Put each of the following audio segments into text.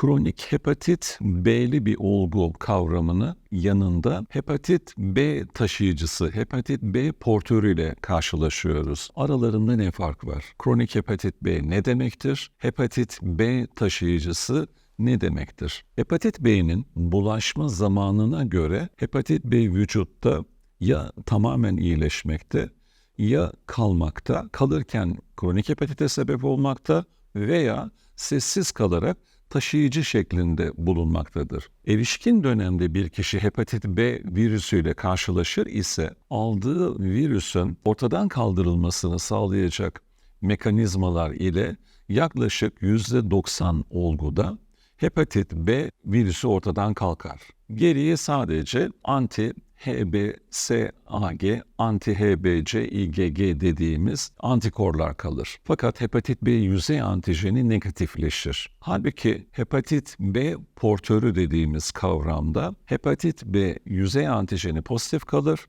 kronik hepatit B'li bir olgu kavramını yanında hepatit B taşıyıcısı, hepatit B portörüyle karşılaşıyoruz. Aralarında ne fark var? Kronik hepatit B ne demektir? Hepatit B taşıyıcısı ne demektir? Hepatit B'nin bulaşma zamanına göre hepatit B vücutta ya tamamen iyileşmekte ya kalmakta, kalırken kronik hepatite sebep olmakta veya sessiz kalarak taşıyıcı şeklinde bulunmaktadır. Erişkin dönemde bir kişi hepatit B virüsüyle karşılaşır ise aldığı virüsün ortadan kaldırılmasını sağlayacak mekanizmalar ile yaklaşık %90 olguda hepatit B virüsü ortadan kalkar. Geriye sadece anti HBsAg, anti-HBc IgG dediğimiz antikorlar kalır. Fakat hepatit B yüzey antijeni negatifleşir. Halbuki hepatit B portörü dediğimiz kavramda hepatit B yüzey antijeni pozitif kalır.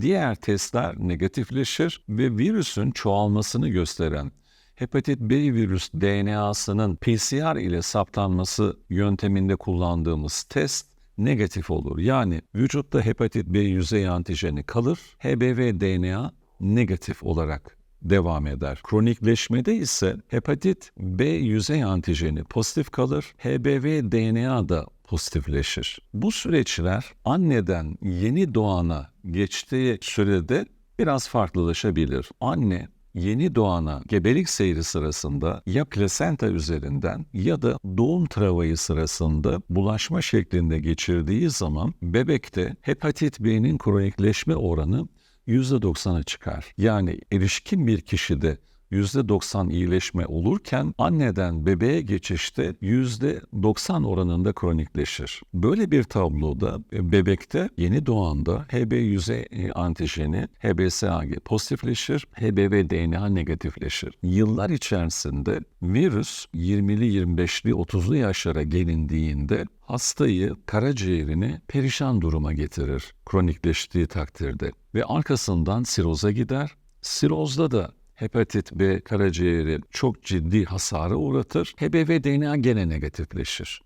Diğer testler negatifleşir ve virüsün çoğalmasını gösteren hepatit B virüs DNA'sının PCR ile saptanması yönteminde kullandığımız test negatif olur. Yani vücutta hepatit B yüzey antijeni kalır, HBV DNA negatif olarak devam eder. Kronikleşmede ise hepatit B yüzey antijeni pozitif kalır, HBV DNA da pozitifleşir. Bu süreçler anneden yeni doğana geçtiği sürede biraz farklılaşabilir. Anne yeni doğana gebelik seyri sırasında ya plasenta üzerinden ya da doğum travayı sırasında bulaşma şeklinde geçirdiği zaman bebekte hepatit B'nin kronikleşme oranı %90'a çıkar. Yani erişkin bir kişide %90 iyileşme olurken anneden bebeğe geçişte %90 oranında kronikleşir. Böyle bir tabloda e, bebekte yeni doğanda HB yüzey e, antijeni HBsAg pozitifleşir, HBV DNA negatifleşir. Yıllar içerisinde virüs 20'li 25'li 30'lu yaşlara gelindiğinde hastayı, karaciğerini perişan duruma getirir kronikleştiği takdirde ve arkasından siroza gider. Sirozda da hepatit B karaciğeri çok ciddi hasara uğratır. HBV DNA gene negatifleşir.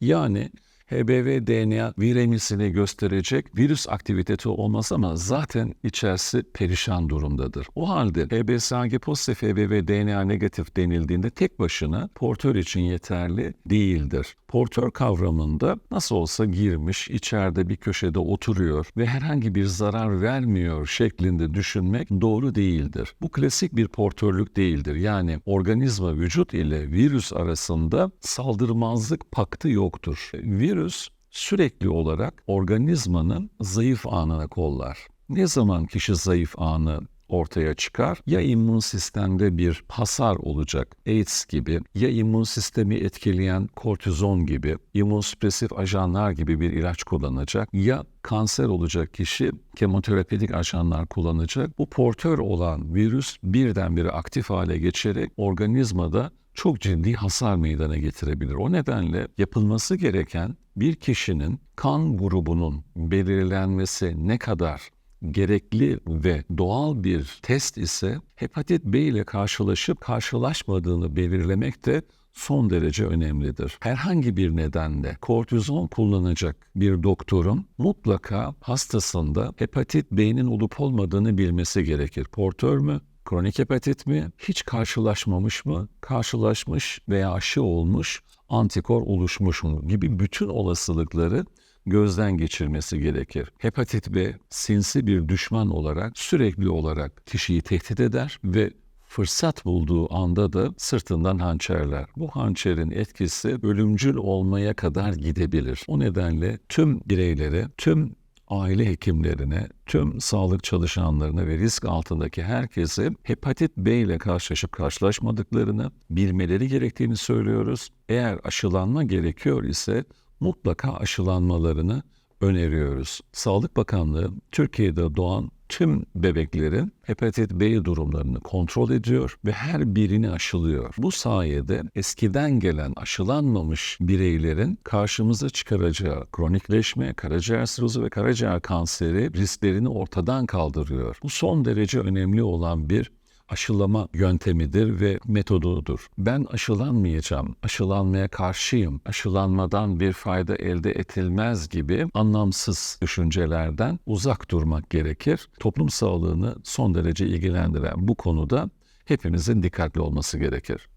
Yani HBV DNA viremisini gösterecek virüs aktivitesi olmaz ama zaten içerisi perişan durumdadır. O halde HBsAg pozitif HBV DNA negatif denildiğinde tek başına portör için yeterli değildir. Portör kavramında nasıl olsa girmiş, içeride bir köşede oturuyor ve herhangi bir zarar vermiyor şeklinde düşünmek doğru değildir. Bu klasik bir portörlük değildir. Yani organizma vücut ile virüs arasında saldırmazlık paktı yoktur. Virüs sürekli olarak organizmanın zayıf anına kollar. Ne zaman kişi zayıf anı ortaya çıkar. Ya immün sistemde bir hasar olacak AIDS gibi ya immün sistemi etkileyen kortizon gibi immünsüpresif ajanlar gibi bir ilaç kullanacak ya kanser olacak kişi kemoterapetik ajanlar kullanacak. Bu portör olan virüs birdenbire aktif hale geçerek organizmada çok ciddi hasar meydana getirebilir. O nedenle yapılması gereken bir kişinin kan grubunun belirlenmesi ne kadar gerekli ve doğal bir test ise hepatit B ile karşılaşıp karşılaşmadığını belirlemek de son derece önemlidir. Herhangi bir nedenle kortizon kullanacak bir doktorun mutlaka hastasında hepatit B'nin olup olmadığını bilmesi gerekir. Portör mü, kronik hepatit mi, hiç karşılaşmamış mı, karşılaşmış veya aşı olmuş, antikor oluşmuş mu gibi bütün olasılıkları gözden geçirmesi gerekir. Hepatit B sinsi bir düşman olarak sürekli olarak kişiyi tehdit eder ve fırsat bulduğu anda da sırtından hançerler. Bu hançerin etkisi ölümcül olmaya kadar gidebilir. O nedenle tüm bireylere, tüm aile hekimlerine, tüm sağlık çalışanlarına ve risk altındaki herkese hepatit B ile karşılaşıp karşılaşmadıklarını bilmeleri gerektiğini söylüyoruz. Eğer aşılanma gerekiyor ise mutlaka aşılanmalarını öneriyoruz. Sağlık Bakanlığı Türkiye'de doğan tüm bebeklerin hepatit B durumlarını kontrol ediyor ve her birini aşılıyor. Bu sayede eskiden gelen aşılanmamış bireylerin karşımıza çıkaracağı kronikleşme, karaciğer sirozu ve karaciğer kanseri risklerini ortadan kaldırıyor. Bu son derece önemli olan bir aşılama yöntemidir ve metodudur. Ben aşılanmayacağım, aşılanmaya karşıyım, aşılanmadan bir fayda elde edilmez gibi anlamsız düşüncelerden uzak durmak gerekir. Toplum sağlığını son derece ilgilendiren bu konuda hepimizin dikkatli olması gerekir.